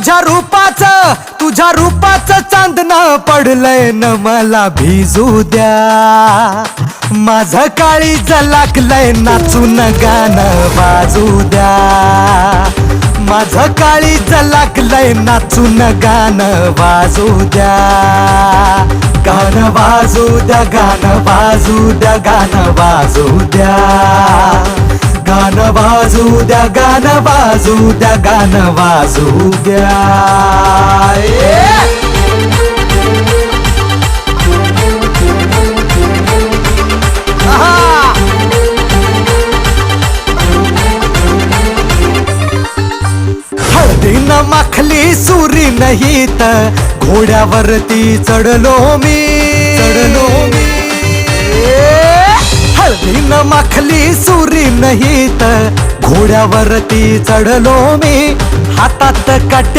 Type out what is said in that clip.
तुझ्या रूपाच तुझ्या रूपाच चांदण पडलंय न मला भिजू द्या. माझं काळी लागलंय नाचून गाणं वाजू द्या. माझं काळी लागलंय नाचून गाणं वाजू द्या. गाणं वाजू द्या गाणं वाजू द्या गाणं वाजू द्या. वाजू द्या गाणं वाजू द्या गाणं वाजू द्या! हळदीनं माखली सुरी नाही तर घोड्यावरती चढलो मी. चढलो मी. हळदीनं माखली सुरी नाही तर घोड्यावरती चढलो मी. हातात कट्या